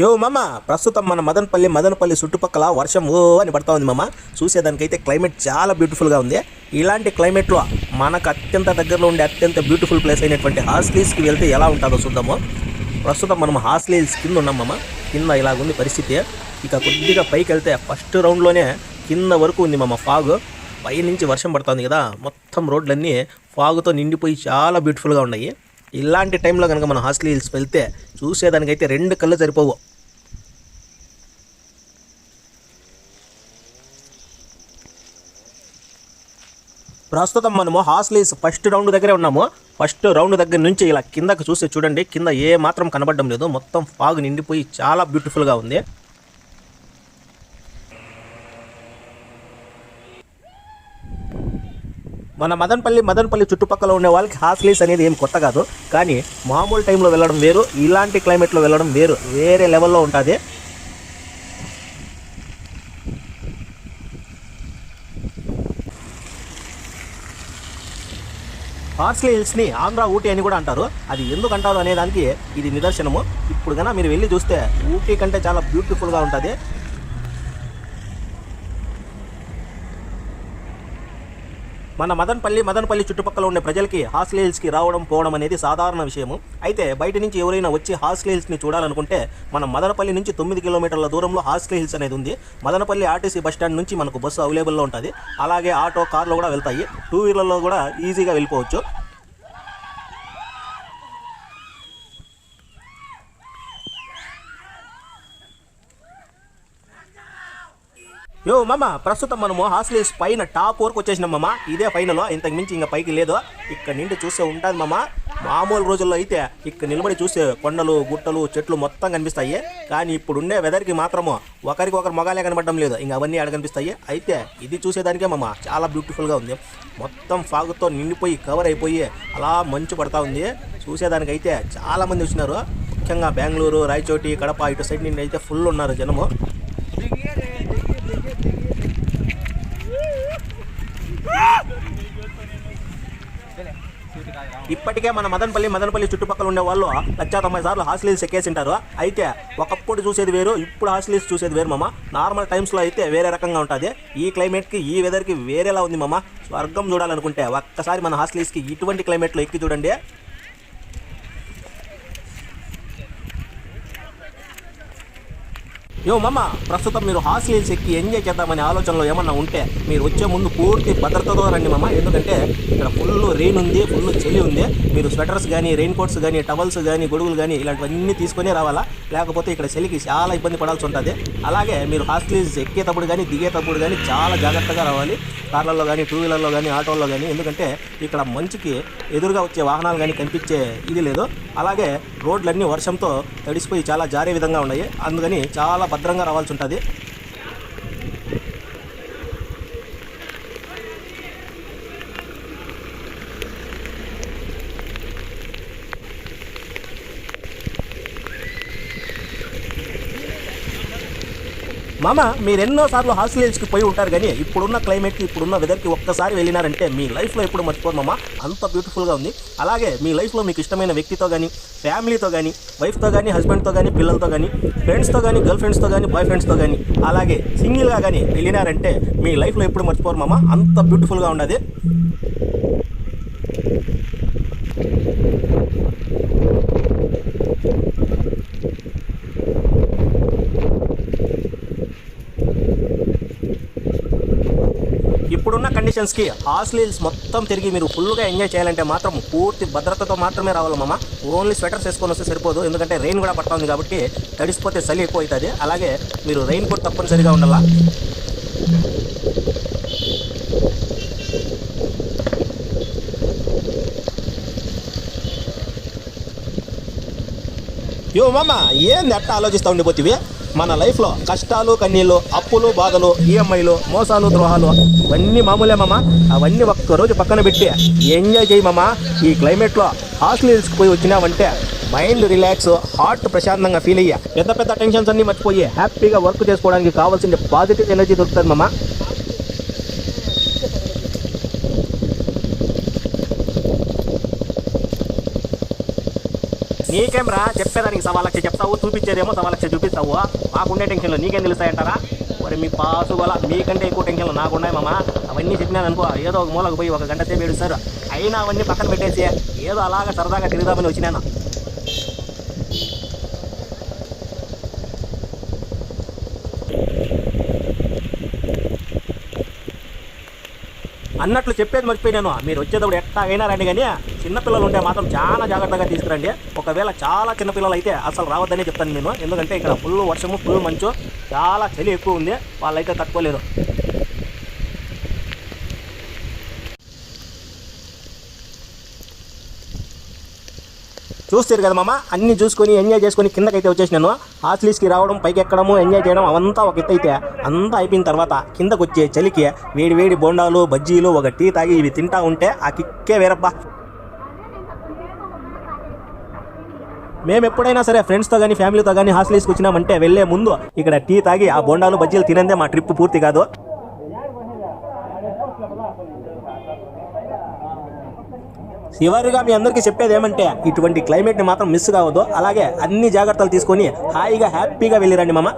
యో మామ ప్రస్తుతం మన మదనపల్లి మదనపల్లి చుట్టుపక్కల వర్షం ఓ అని పడతా ఉంది మామ. చూసేదానికైతే క్లైమేట్ చాలా బ్యూటిఫుల్గా ఉంది. ఇలాంటి క్లైమేట్లో మనకు అత్యంత దగ్గరలో ఉండే అత్యంత బ్యూటిఫుల్ ప్లేస్ అయినటువంటి హాస్లీస్కి వెళ్తే ఎలా ఉంటుందో చూద్దాము. ప్రస్తుతం మనం హాస్లీల్స్ కింద ఉన్నాం మామ. కింద ఇలాగుంది పరిస్థితి. ఇక కొద్దిగా పైకి వెళ్తే ఫస్ట్ రౌండ్లోనే కింద వరకు ఉంది మామ ఫాగ్ పై నుంచి వర్షం పడుతుంది కదా. మొత్తం రోడ్లన్నీ ఫాగుతో నిండిపోయి చాలా బ్యూటిఫుల్గా ఉన్నాయి. ఇలాంటి టైంలో కనుక మనం హాస్టల్ హిల్స్ వెళ్తే చూసేదానికైతే రెండు కళ్ళు సరిపోవు. ప్రస్తుతం మనము హాస్లీస్ ఫస్ట్ రౌండ్ దగ్గరే ఉన్నాము. ఫస్ట్ రౌండ్ దగ్గర నుంచి ఇలా కిందకు చూస్తే చూడండి. కింద ఏ మాత్రం కనబడడం లేదు. మొత్తం ఫాగ్ నిండిపోయి చాలా బ్యూటిఫుల్గా ఉంది. మన మదనపల్లి మదనపల్లి చుట్టుపక్కల ఉండే వాళ్ళకి హాస్లీస్ అనేది ఏం కొత్త కాదు. కానీ మామూలు టైంలో వెళ్ళడం వేరు. ఇలాంటి క్లైమేట్లో వెళ్ళడం వేరు. వేరే లెవెల్లో ఉంటుంది. హార్స్లీ హిల్స్ని ఆంధ్ర ఊటీ అని కూడా అంటారు. అది ఎందుకు అంటారు అనేదానికి ఇది నిదర్శనము. ఇప్పుడు కన్నా మీరు వెళ్ళి చూస్తే ఊటీ కంటే చాలా బ్యూటిఫుల్గా ఉంటుంది. మన మదనపల్లి మదనపల్లి చుట్టుపక్కల ఉండే ప్రజలకి హాస్టల్ హిల్స్కి రావడం పోవడం అనేది సాధారణ విషయము. అయితే బయట నుంచి ఎవరైనా వచ్చి హాస్టల్ హిల్స్ని చూడాలనుకుంటే మన మదనపల్లి నుంచి తొమ్మిది కిలోమీటర్ల దూరంలో హాస్టల్ హిల్స్ అనేది ఉంది. మదనపల్లి ఆర్టీసీ బస్ స్టాండ్ నుంచి మనకు బస్సు అవైలబుల్లో ఉంటుంది. అలాగే ఆటో కార్లో కూడా వెళ్తాయి. టూ వీలర్లో కూడా ఈజీగా వెళ్ళిపోవచ్చు. యో మామ ప్రస్తుతం మనము హాస్టల్స్ పైన టాప్ వరకు వచ్చేసినాం మామ. ఇదే ఫైనల్. ఇంతకు మించి ఇంకా పైకి లేదు. ఇక్కడ నిండి చూస్తే ఉంటుంది మామ. మామూలు రోజుల్లో అయితే ఇక్కడ నిలబడి చూస్తే కొండలు గుట్టలు చెట్లు మొత్తం కనిపిస్తాయి. కానీ ఇప్పుడు ఉండే వెదర్కి మాత్రము ఒకరికి ఒకరు మొగాలే కనబడడం లేదు. ఇంకా అవన్నీ ఆడ కనిపిస్తాయి. అయితే ఇది చూసేదానికే మామ. చాలా బ్యూటిఫుల్గా ఉంది. మొత్తం ఫాగుతో నిండిపోయి కవర్ అయిపోయి అలా మంచు పడతా ఉంది. చూసేదానికైతే చాలా మంది వచ్చినారు. ముఖ్యంగా బెంగళూరు రాయచోటి కడప ఇటు సైడ్ నుండి అయితే ఫుల్ ఉన్నారు జనము. ఇప్పటికే మన మదనపల్లి మదనపల్లి చుట్టుపక్కల ఉండే వాళ్ళు లక్షా తొంభై సార్లు హాస్టల్స్ ఎక్కేసింటారు అయితే ఒకప్పుడు చూసేది వేరు ఇప్పుడు హాస్టల్స్ చూసేది వేరు మామ. నార్మల్ టైమ్స్లో అయితే వేరే రకంగా ఉంటుంది. ఈ క్లైమేట్కి ఈ వెదర్కి వేరేలా ఉంది మామ. స్వర్గం చూడాలనుకుంటే ఒక్కసారి మన హాస్టల్స్కి ఇటువంటి క్లైమేట్లో ఎక్కి చూడండి. యో మమ్మ ప్రస్తుతం మీరు హాస్టల్స్ ఎక్కి ఎంజాయ్ చేద్దామనే ఆలోచనలో ఏమన్నా ఉంటే మీరు వచ్చే ముందు పూర్తి భద్రతతో రండి మమ్మ ఎందుకంటే ఇక్కడ ఫుల్ రెయిన్ ఉంది ఫుల్ చలి ఉంది. మీరు స్వెటర్స్ కానీ రెయిన్ కోట్స్ కానీ టవల్స్ కానీ గొడుగులు కానీ ఇలాంటివన్నీ తీసుకునే రావాలా? లేకపోతే ఇక్కడ చలికి చాలా ఇబ్బంది పడాల్సి ఉంటుంది. అలాగే మీరు హాస్టల్స్ ఎక్కేటప్పుడు కానీ దిగేటప్పుడు కానీ చాలా జాగ్రత్తగా రావాలి. కార్లలో కానీ టూ వీలర్లో కానీ ఆటోల్లో కానీ ఎందుకంటే ఇక్కడ మంచుకి ఎదురుగా వచ్చే వాహనాలు కానీ కనిపించే ఇది లేదు. అలాగే రోడ్లన్నీ వర్షంతో తడిసిపోయి చాలా జారే విధంగా ఉన్నాయి. అందుకని చాలా భద్రంగా రావాల్సి ఉంటుంది. మామ మీరు సార్లు హాస్టల్ హిల్స్కి పోయి ఉంటారు కానీ ఇప్పుడున్న క్లైమేట్కి ఇప్పుడున్న వెదర్కి ఒక్కసారి వెళ్ళినారంటే మీ లైఫ్లో ఎప్పుడు మర్చిపోరు మామ. అంత బ్యూటిఫుల్గా ఉంది. అలాగే మీ లైఫ్లో మీకు ఇష్టమైన వ్యక్తితో కానీ ఫ్యామిలీతో కానీ వైఫ్తో కానీ హస్బెండ్తో కానీ పిల్లలతో కానీ ఫ్రెండ్స్తో కానీ గర్ల్ ఫ్రెండ్స్తో కానీ బాయ్ ఫ్రెండ్స్తో కానీ అలాగే సింగిల్గా కానీ వెళ్ళినారంటే మీ లైఫ్లో ఎప్పుడు మర్చిపోరు మామ. అంత బ్యూటిఫుల్గా ఉండదు ఇప్పుడున్న కండిషన్స్కి హాస్టల్ మొత్తం తిరిగి మీరు ఫుల్గా ఎంజాయ్ చేయాలంటే మాత్రం పూర్తి భద్రతతో మాత్రమే రావాలి మామ. ఓన్లీ స్వెటర్స్ వేసుకొని వస్తే సరిపోదు. ఎందుకంటే రెయిన్ కూడా పడుతుంది కాబట్టి తడిసిపోతే చలి ఎక్కువ అవుతుంది. అలాగే మీరు రెయిన్ కోట్ తప్పనిసరిగా ఉండాలా. యో మామ ఏంది అట్ట ఆలోచిస్తూ ఉండిపోతివి? మన లైఫ్లో కష్టాలు కన్నీళ్ళు అప్పులు బాధలు ఈఎంఐలు మోసాలు ద్రోహాలు ఇవన్నీ మామూలే మామ. అవన్నీ ఒక్కరోజు పక్కన పెట్టి ఎంజాయ్ చేయి మామ. ఈ క్లైమేట్లో హాస్టల్ హిల్స్కి పోయి వచ్చినావంటే మైండ్ రిలాక్స్ హార్ట్ ప్రశాంతంగా ఫీల్ అయ్యా పెద్ద పెద్ద టెన్షన్స్ అన్ని మర్చిపోయి హ్యాపీగా వర్క్ చేసుకోవడానికి కావాల్సిన పాజిటివ్ ఎనర్జీ దొరుకుతుంది మామ. నీకేం చెప్పేదానికి సవా లక్ష చెప్తావు చూపించేదేమో సవా లక్ష చూపిస్తావు. మాకుండే టెన్షన్లు నీకేం తెలుస్తాయంటారా? మరి మీ పాసు వల్ల మీకంటే ఎక్కువ టెన్షన్లు నాకున్నాయి మామ. అవన్నీ చెప్పినాను అనుకో ఏదో ఒక మూలకు పోయి ఒక గంట సేపు ఏడుస్తారు. అయినా అవన్నీ పక్కన పెట్టేసి ఏదో అలాగా సరదాగా తిరుగుదామని వచ్చినాను. అన్నట్లు చెప్పేది మర్చిపోయినాను. మీరు వచ్చేటప్పుడు ఎట్లా అయినా రండి కానీ? చిన్నపిల్లలు ఉంటే మాత్రం చాలా జాగ్రత్తగా తీసుకురండి. ఒకవేళ చాలా చిన్నపిల్లలు అయితే అసలు రావద్దనే చెప్తాను నేను. ఎందుకంటే ఇక్కడ ఫుల్ వర్షము ఫుల్ మంచు చాలా చలి ఎక్కువ ఉంది. వాళ్ళైతే తట్టుకోలేరు చూస్తారు కదా మామ అన్ని చూసుకొని ఎంజాయ్ చేసుకొని కిందకైతే వచ్చేసినాను హాస్టలీస్కి రావడం పైకి ఎక్కడము ఎంజాయ్ చేయడం అవంతా ఒక ఎత్తు అయితే అంతా అయిపోయిన తర్వాత కిందకు వచ్చే చలికి వేడి వేడి బోండాలు బజ్జీలు ఒక టీ తాగి ఇవి తింటా ఉంటే ఆ కిక్కే వేరబ్బా. మేము ఎప్పుడైనా సరే ఫ్రెండ్స్తో కానీ ఫ్యామిలీతో కానీ హాస్టలీస్కి వచ్చినామంటే వెళ్ళే ముందు ఇక్కడ టీ తాగి ఆ బోండాలు బజ్జీలు తినందే మా ట్రిప్ పూర్తి కాదు. చివరిగా మీ అందరికీ చెప్పేది ఏమంటే ఇటువంటి క్లైమేట్ని మాత్రం మిస్ కావద్దు. అలాగే అన్ని జాగ్రత్తలు తీసుకొని హాయిగా హ్యాపీగా వెళ్ళిరండి మామ.